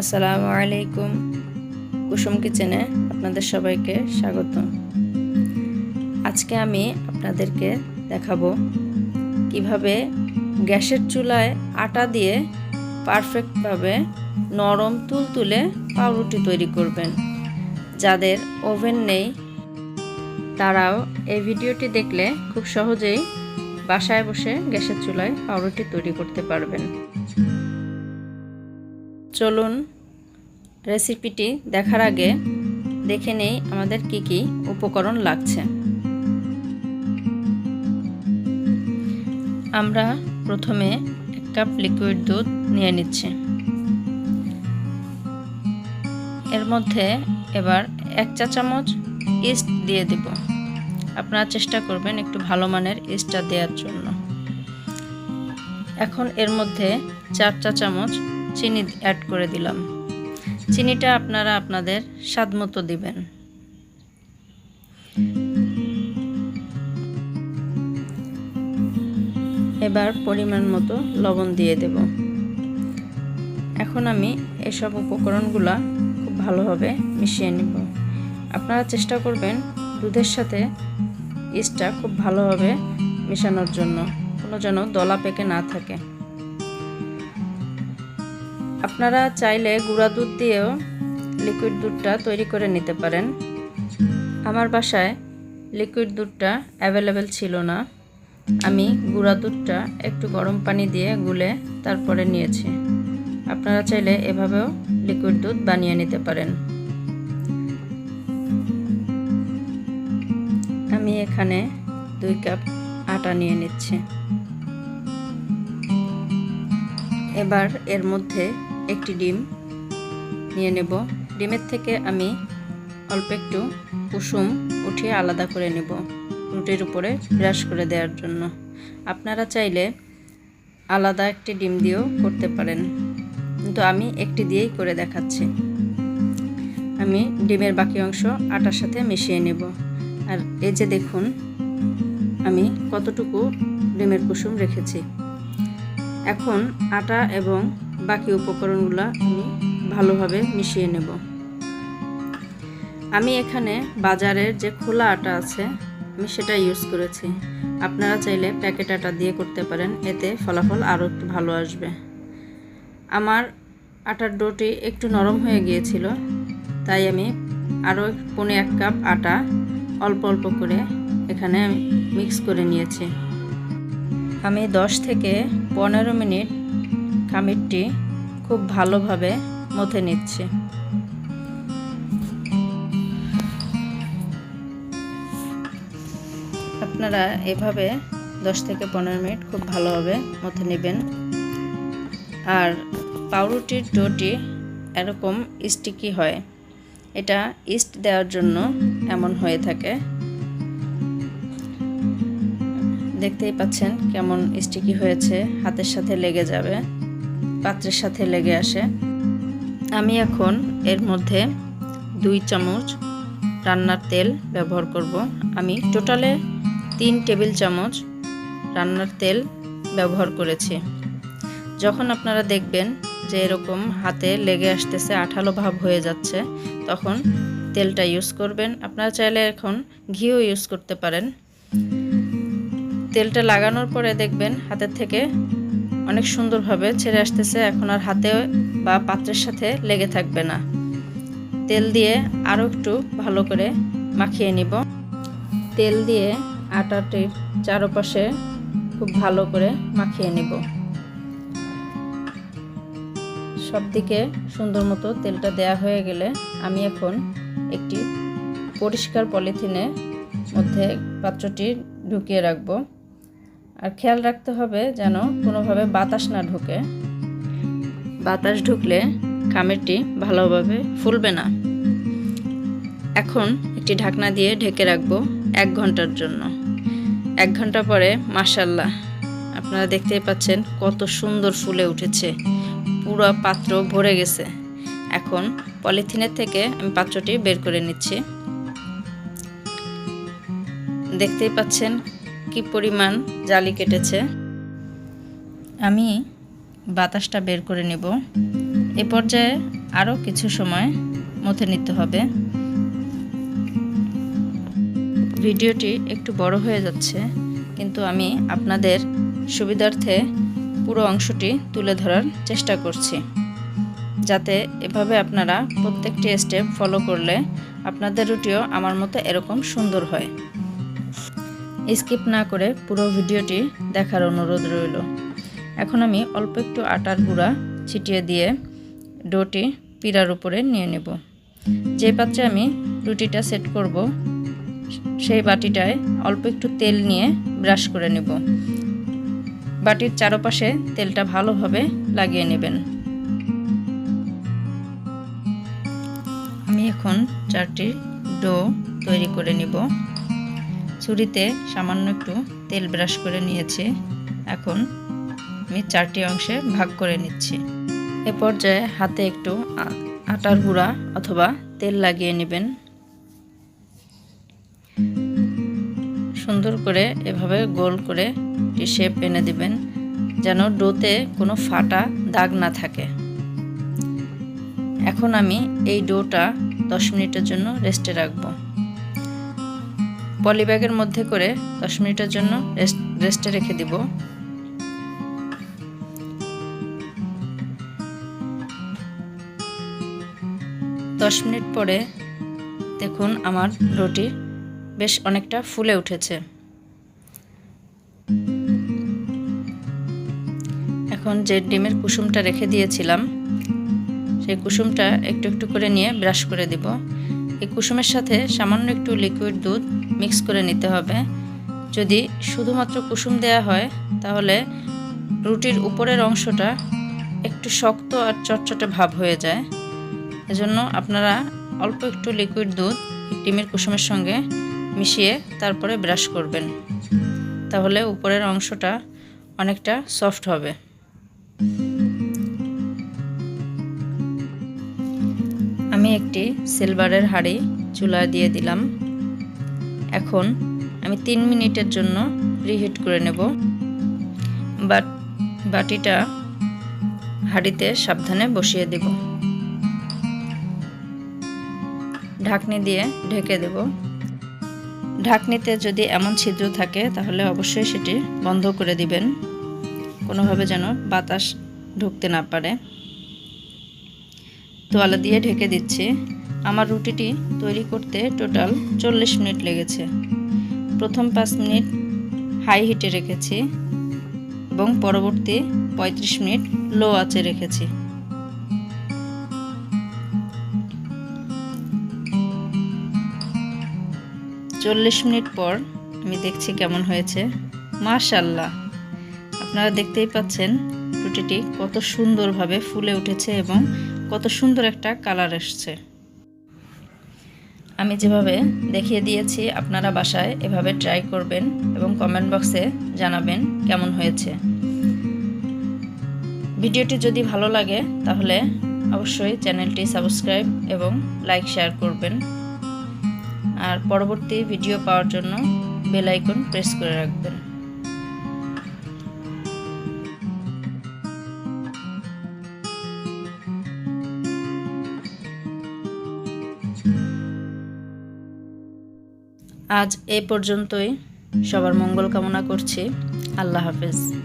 আসসালামু আলাইকুম। কুসুম কিচেনে আপনাদের সবাইকে স্বাগত। আজকে আমি আপনাদেরকে দেখাবো কীভাবে গ্যাসের চুলায় আটা দিয়ে পারফেক্টভাবে নরম তুলতুলে পাউরুটি তৈরি করবেন। যাদের ওভেন নেই, তারাও এই ভিডিওটি দেখলে খুব সহজেই বাসায় বসে গ্যাসের চুলায় পাউরুটি তৈরি করতে পারবেন। চলুন রেসিপিটি দেখার আগে দেখে নেই আমাদের কি কি উপকরণ লাগছে। আমরা প্রথমে এক কাপ লিকুইড দুধ নিয়ে নিচ্ছি। এর মধ্যে এবার এক চা চামচ ইস্ট দিয়ে দিব। আপনারা চেষ্টা করবেন একটু ভালো মানের ইস্টটা দেওয়ার জন্য। এখন এর মধ্যে চার চা চামচ চিনি অ্যাড করে দিলাম। চিনিটা আপনারা আপনাদের স্বাদ মতো দিবেন। এবার পরিমাণ মতো লবণ দিয়ে দেব। এখন আমি এসব উপকরণগুলো খুব ভালোভাবে মিশিয়ে নেব। আপনারা চেষ্টা করবেন দুধের সাথে ইস্টটা খুব ভালোভাবে মেশানোর জন্য। কোনো যেন দলা পেকে না থাকে। আপনারা চাইলে গুঁড়া দুধ দিয়েও লিকুইড দুধটা তৈরি করে নিতে পারেন। আমার বাসায় লিকুইড দুধটা অ্যাভেলেবেল ছিল না। আমি গুঁড়া দুধটা একটু গরম পানি দিয়ে গুলে তারপরে নিয়েছি। আপনারা চাইলে এভাবেও লিকুইড দুধ বানিয়ে নিতে পারেন। আমি এখানে দুই কাপ আটা নিয়ে নিচ্ছি। এবার এর মধ্যে একটি ডিম নিয়ে নেব। ডিমের থেকে আমি অল্প একটু কুসুম উঠিয়ে আলাদা করে নেব রুটির উপরে ব্রাশ করে দেওয়ার জন্য। আপনারা চাইলে আলাদা একটি ডিম দিয়েও করতে পারেন। কিন্তু আমি একটি দিয়েই করে দেখাচ্ছি। আমি ডিমের বাকি অংশ আটার সাথে মিশিয়ে নেব। আর এই যে দেখুন, আমি কতটুকু ডিমের কুসুম রেখেছি। এখন আটা এবং বাকি উপকরণগুলো আমি ভালোভাবে মিশিয়ে নেব। আমি এখানে বাজারের যে খোলা আটা আছে, আমি সেটা ইউজ করেছি। আপনারা চাইলে প্যাকেট আটা দিয়ে করতে পারেন, এতে ফলাফল আরও একটু ভালো আসবে। আমার আটার ডোটি একটু নরম হয়ে গিয়েছিল, তাই আমি আরও পনে এক কাপ আটা অল্প অল্প করে এখানে মিক্স করে নিয়েছি। আমি 10 থেকে পনেরো মিনিট খামিরটি খুব ভালোভাবে মথে নিচ্ছি। আপনারা এভাবে 10 থেকে পনেরো মিনিট খুব ভালোভাবে মথে নেবেন। আর পাউরুটির ডোটি এরকম স্টিকি হয়। এটা ইস্ট দেওয়ার জন্য এমন হয়ে থাকে। দেখতেই পাচ্ছেন কেমন স্টিকি হয়েছে, হাতের সাথে লেগে যাবে, পাত্রের সাথে লেগে আসে। আমি এখন এর মধ্যে দুই চামচ রান্নার তেল ব্যবহার করব। আমি টোটালে তিন টেবিল চামচ রান্নার তেল ব্যবহার করেছি। যখন আপনারা দেখবেন যে এরকম হাতে লেগে আসতেছে, আঠালো ভাব হয়ে যাচ্ছে, তখন তেলটা ইউজ করবেন। আপনারা চাইলে এখন ঘিও ইউজ করতে পারেন। তেলটা লাগানোর পরে দেখবেন হাতের থেকে অনেক সুন্দরভাবে ছেড়ে আসতেছে, এখন আর হাতে বা পাত্রের সাথে লেগে থাকবে না। তেল দিয়ে আরও একটু ভালো করে মাখিয়ে নিব। তেল দিয়ে আটাটির চারপাশে খুব ভালো করে মাখিয়ে নিব। সব দিকে সুন্দর মতো তেলটা দেয়া হয়ে গেলে আমি এখন একটি পরিষ্কার পলিথিনের মধ্যে পাত্রটি ঢুকিয়ে রাখব। আর খেয়াল রাখতে হবে যেন কোনোভাবে বাতাস না ঢোকে। বাতাস ঢুকলে খামিরটি ভালোভাবে ফুলবে না। এখন একটি ঢাকনা দিয়ে ঢেকে রাখব এক ঘণ্টার জন্য। এক ঘণ্টা পরে মাসাল্লাহ আপনারা দেখতেই পাচ্ছেন কত সুন্দর ফুলে উঠেছে। পুরো পাত্র ভরে গেছে। এখন পলিথিনের থেকে আমি পাত্রটি বের করে নিচ্ছি। দেখতেই পাচ্ছেন কি পরিমাণ জালি কেটেছে? আমি বাতাসটা বের করে নেব। এ পর্যায়ে আরও কিছু সময় মথে নিতে হবে। ভিডিওটি একটু বড় হয়ে যাচ্ছে, কিন্তু আমি আপনাদের সুবিধার্থে পুরো অংশটি তুলে ধরার চেষ্টা করছি। যাতে এভাবে আপনারা প্রত্যেকটি স্টেপ ফলো করলে আপনাদের রুটিও আমার মতো এরকম সুন্দর হয়। স্কিপ না করে পুরো ভিডিওটি দেখার অনুরোধ রইল। এখন আমি অল্প একটু আটার গুঁড়া ছিটিয়ে দিয়ে ডোটি পিড়ার উপরে নিয়ে নেব। যে পাত্রে আমি রুটিটা সেট করব, সেই বাটিটায় অল্প একটু তেল নিয়ে ব্রাশ করে নেব। বাটির চারপাশে তেলটা ভালোভাবে লাগিয়ে নেবেন। আমি এখন চারটি ডো তৈরি করে নিব। ছুরিতে সামান্য একটু তেল ব্রাশ করে নিয়েছি। এখন আমি চারটি অংশে ভাগ করে নিচ্ছি। এ পর্যায়ে হাতে একটু আটার গুঁড়া অথবা তেল লাগিয়ে নেবেন। সুন্দর করে এভাবে গোল করে একটি শেপ এনে দিবেন, যেন ডোতে কোনো ফাটা দাগ না থাকে। এখন আমি এই ডোটা দশ মিনিটের জন্য রেস্টে রাখব। পলিব্যাগের মধ্যে করে দশ মিনিটের জন্য রেস্টে রেখে দিব। দশ মিনিট পরে দেখুন আমার রুটি বেশ অনেকটা ফুলে উঠেছে। এখন যে ডিমের কুসুমটা রেখে দিয়েছিলাম, সেই কুসুমটা একটু একটু করে নিয়ে ব্রাশ করে দিব। এই কুসুমের সাথে সামান্য একটু লিকুইড দুধ মিক্স করে নিতে হবে। যদি শুধুমাত্র কুসুম দেয়া হয়, তাহলে রুটির উপরের অংশটা একটু শক্ত আর চটচটে ভাব হয়ে যায়। এজন্য আপনারা অল্প একটু লিকুইড দুধ ডিমের কুসুমের সঙ্গে মিশিয়ে তারপরে ব্রাশ করবেন। তাহলে উপরের অংশটা অনেকটা সফট হবে। আমি একটি সিলভারের হাঁড়ি চুলা দিয়ে দিলাম। এখন আমি তিন মিনিটের জন্য রিহিট করে নেব। বাট, বাটিটা হাঁড়িতে সাবধানে বসিয়ে দেব। ঢাকনি দিয়ে ঢেকে দেব। ঢাকনিতে যদি এমন ছিদ্র থাকে, তাহলে অবশ্যই সেটি বন্ধ করে দিবেন। কোনোভাবে যেন বাতাস ঢুকতে না পারে। তোয়ালা দিয়ে ঢেকে দিচ্ছি। আমার রুটিটি তৈরি করতে টোটাল চল্লিশ মিনিট লেগেছে। প্রথম পাঁচ মিনিট হাই হিটে রেখেছি এবং পরবর্তী পঁয়ত্রিশ মিনিট লো আঁচে রেখেছি। চল্লিশ মিনিট পর আমি দেখছি কেমন হয়েছে। মাশাল্লাহ আপনারা দেখতেই পাচ্ছেন রুটিটি কত সুন্দরভাবে ফুলে উঠেছে এবং কত সুন্দর একটা কালার এসছে। আমি যেভাবে দেখিয়ে দিয়েছি, আপনারা বাসায় এভাবে ট্রাই করবেন এবং কমেন্ট বক্সে জানাবেন কেমন হয়েছে। ভিডিওটি যদি ভালো লাগে, তাহলে অবশ্যই চ্যানেলটি সাবস্ক্রাইব এবং লাইক শেয়ার করবেন। আর পরবর্তী ভিডিও পাওয়ার জন্য বেল আইকন প্রেস করে রাখবেন। আজ এ পর্যন্তই। সবার মঙ্গল কামনা করছি। আল্লাহ হাফেজ।